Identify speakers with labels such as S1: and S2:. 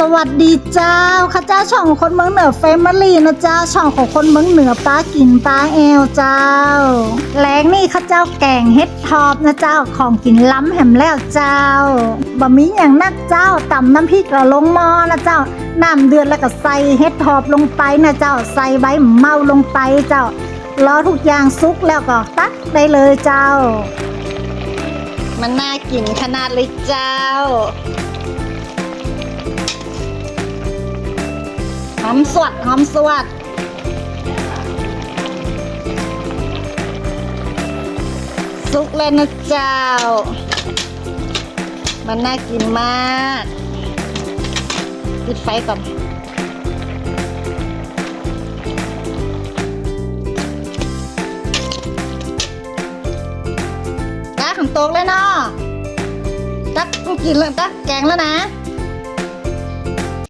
S1: สวัสดีเจ้าข้าเจ้าช่องคนเมืองเหนือเฟมิลี่นะเจ้าช่องของคนเมืองเหนือป้ากินป้าแอลเจ้าแรงนี่ข้าเจ้าแกงเฮ็ดทอบนะเจ้าของกินล้ำแหมแล้วเจ้าบะหมี่อย่างนักเจ้าตำน้ำพริกกระลงหม้อนะเจ้าน้ำเดือดแล้วก็ใส่เฮ็ดทอบลงไปนะเจ้าใส่ใบเมาลงไปเจ้ารอทุกอย่างสุกแล้วก็ตักได้เลยเจ้า มันน่ากินขนาดเลยเจ้า อมสวดหอมสวดสุกเลยนะเจ้า มันน่ากินมากปิดไฟก่อนตักของโต๊กเลยเนาะตักกินแล้วตักแกงแล้วนะ